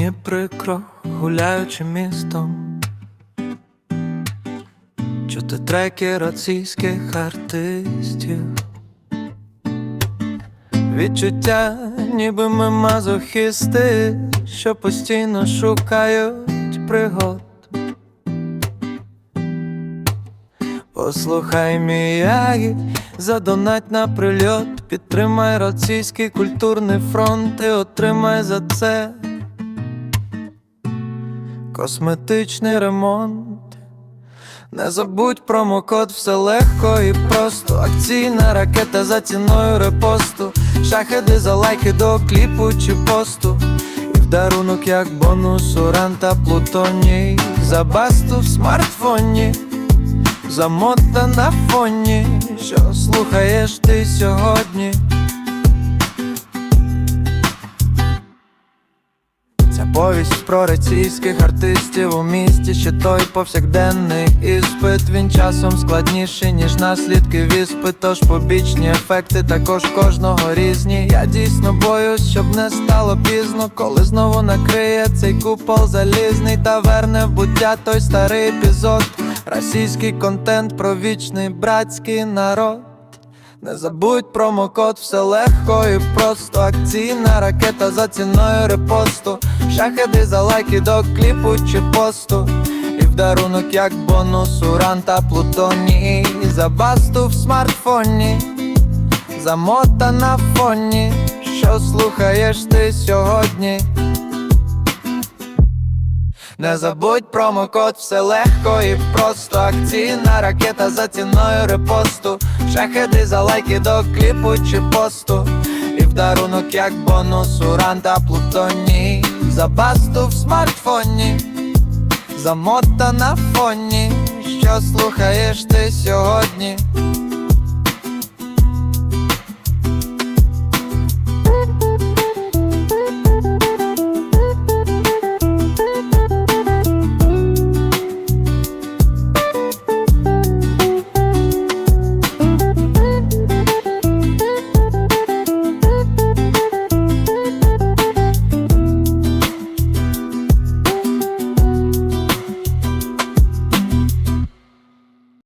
Мені прикро, гуляючи містом. Чути треки російських артистів. Відчуття, ніби ми мазохісти, що постійно шукають пригод. Послухай мій ягід, задонать на прильот, підтримай російський культурний фронт і отримай за це косметичний ремонт. Не забудь промокод, все легко і просто. Акційна ракета за ціною репосту. Шахеди за лайки до кліпу чи посту. І в дарунок як бонус уран та плутоній. За басту в смартфоні. Замота на фоні, що слухаєш ти сьогодні. Повість про російських артистів у місті, ще той повсякденний іспит. Він часом складніший, ніж наслідки віспи. Тож побічні ефекти також кожного різні. Я дійсно боюсь, щоб не стало пізно, коли знову накриє цей купол залізний та верне в буття той старий епізод. Російський контент про вічний братський народ. Не забудь промокод, все легко і просто. Акційна ракета за ціною репосту. Шахеди за лайки до кліпу чи посту. І в дарунок як бонус уран та плутоній За басту в смартфоні. Замота на фоні. Що слухаєш ти сьогодні не забудь промокод, все легко і просто. Акційна ракета за ціною репосту. Шахеди за лайки до кліпу чи посту. І в дарунок як бонус уран та плутоній За басту в смартфоні. Замота на фоні. Що слухаєш ти сьогодні